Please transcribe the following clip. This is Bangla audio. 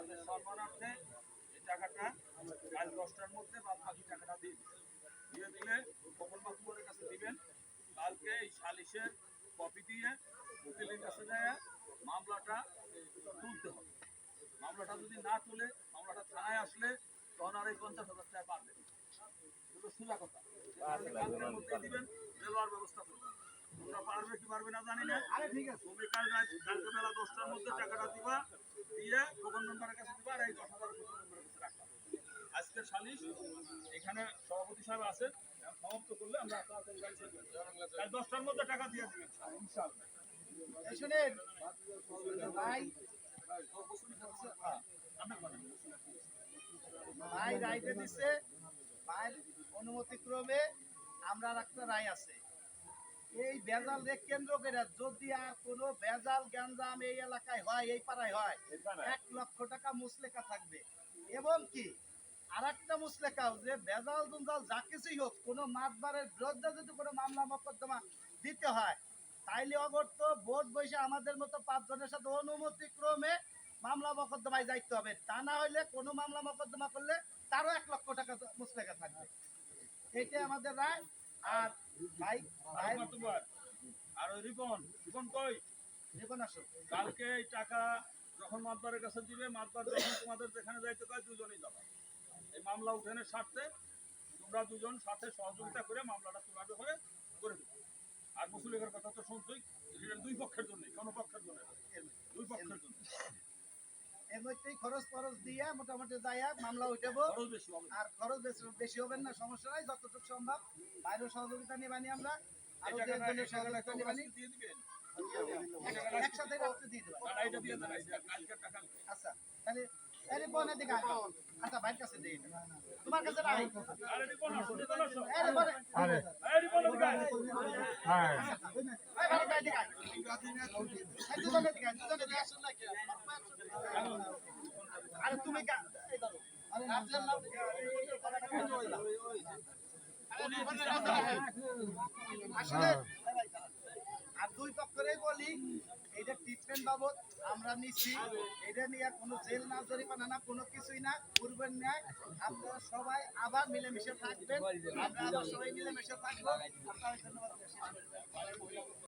তাদের সম্মানার্থে এই টাকাটা কাল দশটার মধ্যে বাদ বাকি টাকাটা দিবেন। দিয়ে দিলে কমল মাহবুবের কাছে দিবেন। কালকে এই সালিশের কপি দিয়ে উকিলের কাছে যায় মামলাটা তুলতে হবে। মামলাটা যদি না তুলে মামলাটা থানায় আসলে তখন আর এই পঞ্চাশ হাজার টাকা পারবেন সোজা কথা। কালকের মধ্যে দিবেন দেওয়ার ব্যবস্থা করবেন। তোমরা পারবে কি পারবে না জানি না। আরে ঠিক আছে। তুমি কাল কালকে বেলা দশটার মধ্যে টাকাটা দিবা দিয়ে খবর নম্বরের কাছে দিবা আর এই দশ হাজার খবর নম্বরের কাছে রাখবা। আজকের সালিশ এখানে সভাপতি সাহেব আছেন সমাপ্ত করলে আমরা তাড়াতাড়ি গাড়ি ছেড়ে দেব। কাল দশটার মধ্যে টাকা দিয়ে দিবেন ইনশাআল্লাহ। শুনেন ভাই। হ্যাঁ, ভাই দিছে অনুমতি ক্রমে আমরা একটা রায় আছে। এই রেক কেন্দ্র করে যদি আর কোনো বেজাল গ্যাঞ্জাম এই এলাকায় হয় এই পাড়ায় হয় এক লক্ষ টাকা মুসলেকা থাকবে। এবং কি? আর একটা যে দুঞ্জাল যা কিছুই হোক কোনো মাতবারের বিরুদ্ধে যদি কোনো মামলা মোকদ্দমা দিতে হয় তাইলে ভোট বসে আমাদের মতো পাঁচজনের সাথে অনুমতি ক্রমে মামলা মোকদ্দমায় যাইতে হবে। তা না হইলে কোনো মামলা মোকদ্দমা করলে তারও এক লক্ষ টাকা মুসলেকা থাকবে। এইটাই আমাদের রায়। আর ভাই আর ওই রিপন রিপন কই? জীবন আসুক কালকে এই টাকা যখন মাতবারের কাছে দিবে মাতবার যখন তোমাদের যেখানে যাইতে কয় দুজনেই যাবে। এই মামলা উঠানের স্বার্থে তোমরা দুজন সাথে সহযোগিতা করে মামলাটা তোলাতে করে করে দিবে। আর মুসলিমের কথা তো শুনছই দুই পক্ষের জন্য কোনো পক্ষের জন্য দুই পক্ষের জন্য এর মধ্যেই খরচ খরচ দিয়ে মোটামুটি যাইয়া মামলা উঠাবো। বেশি হবে। আর খরচ বেশি বেশি হবে না সমস্যা নাই যতটুকু সম্ভব। বাইরের সহযোগিতা নিয়ে বানি আমরা। একসাথে রাখতে দিয়ে আচ্ছা তাহলে দিকে আচ্ছা কাছে দিই তোমার কাছে আরে আরে ভাই ভাই দিকে এই দিকে দিকে আসুন না কি? আরে তুমি। আরে আর দুই পক্ষেরই বলি, এটা ট্রিটমেন্ট বাবদ আমরা নিচ্ছি এটা নিয়ে কোনো জেল না, জরিমানা না, কোনো কিছুই না, পূর্বের ন্যায়। আপনারা সবাই আবার মিলেমিশে থাকবেন। আমরা আবার সবাই মিলেমিশে থাকব। আপনার ধন্যবাদ।